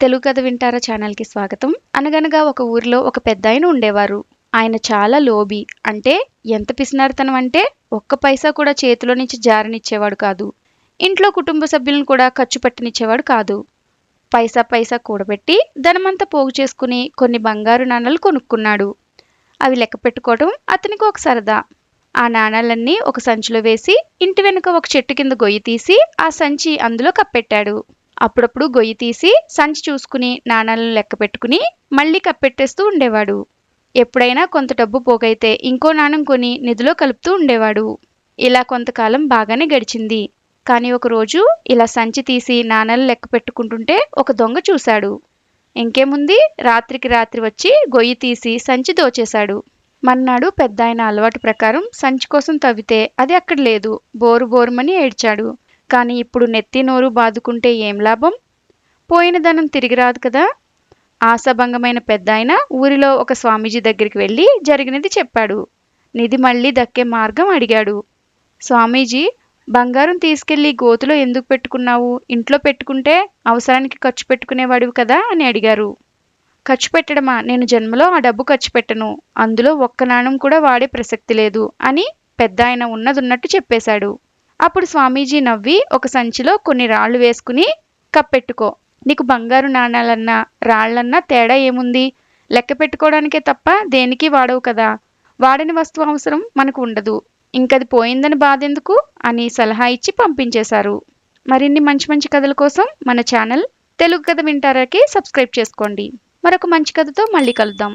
తెలుగు కథ వింటారా ఛానల్కి స్వాగతం. అనగనగా ఒక ఊరిలో ఒక పెద్ద ఆయన ఉండేవారు. ఆయన చాలా లోబి. అంటే ఎంత పిసినారితనం అంటే ఒక్క పైసా కూడా చేతిలో నుంచి జారనిచ్చేవాడు కాదు. ఇంట్లో కుటుంబ సభ్యులను కూడా ఖర్చు పెట్టనిచ్చేవాడు కాదు. పైసా పైసా కూడబెట్టి ధనమంతా పోగు చేసుకుని కొన్ని బంగారు నాణాలు కొనుక్కున్నాడు. అవి లెక్క పెట్టుకోవడం అతనికి ఒక సరదా. ఆ నాణాలన్నీ ఒక సంచిలో వేసి ఇంటి వెనుక ఒక చెట్టు కింద గొయ్యి తీసి ఆ సంచి అందులో కప్పెట్టాడు. అప్పుడప్పుడు గొయ్యి తీసి సంచి చూసుకుని నాణాలను లెక్క పెట్టుకుని మళ్ళీ కప్పెట్టేస్తూ ఉండేవాడు. ఎప్పుడైనా కొంత డబ్బు పోగైతే ఇంకో నాణం కొని నిధిలో కలుపుతూ ఉండేవాడు. ఇలా కొంతకాలం బాగానే గడిచింది. కానీ ఒకరోజు ఇలా సంచి తీసి నాణాలు లెక్క పెట్టుకుంటుంటే ఒక దొంగ చూశాడు. ఇంకేముంది? రాత్రికి రాత్రి వచ్చి గొయ్యి తీసి సంచి దోచేశాడు. మన్నాడు పెద్ద ఆయన అలవాటు ప్రకారం సంచి కోసం తవ్వితే అది అక్కడ లేదు. బోరు బోరుమని ఏడ్చాడు. కానీ ఇప్పుడు నెత్తి నోరు బాదుకుంటే ఏం లాభం? పోయిన ధనం తిరిగి రాదు కదా. ఆశాభంగమైన పెద్ద ఆయన ఊరిలో ఒక స్వామీజీ దగ్గరికి వెళ్ళి జరిగినది చెప్పాడు. నిధి మళ్ళీ దక్కే మార్గం అడిగాడు. స్వామీజీ బంగారం తీసుకెళ్ళి గోతులో ఎందుకు పెట్టుకున్నావు? ఇంట్లో పెట్టుకుంటే అవసరానికి ఖర్చు పెట్టుకునేవాడివి కదా అని అడిగారు. ఖర్చు పెట్టడమా? నేను జన్మలో ఆ డబ్బు ఖర్చు పెట్టను. అందులో ఒక్క నాణం కూడా వాడే ప్రసక్తి లేదు అని పెద్ద ఆయన ఉన్నదున్నట్టు చెప్పేశాడు. అప్పుడు స్వామీజీ నవ్వి ఒక సంచిలో కొన్ని రాళ్ళు వేసుకుని కప్పెట్టుకో. నీకు బంగారు నాణాలన్నా రాళ్ళన్నా తేడా ఏముంది? లెక్క పెట్టుకోవడానికే తప్ప దేనికి వాడవు కదా. వాడని వస్తువు అవసరం మనకు ఉండదు. ఇంకది పోయిందని బాధెందుకు? అని సలహా ఇచ్చి పంపించేశారు. మరిన్ని మంచి మంచి కథల కోసం మన ఛానల్ తెలుగు కథ వింటారాకి సబ్స్క్రైబ్ చేసుకోండి. మరొక మంచి కథతో మళ్ళీ కలుద్దాం.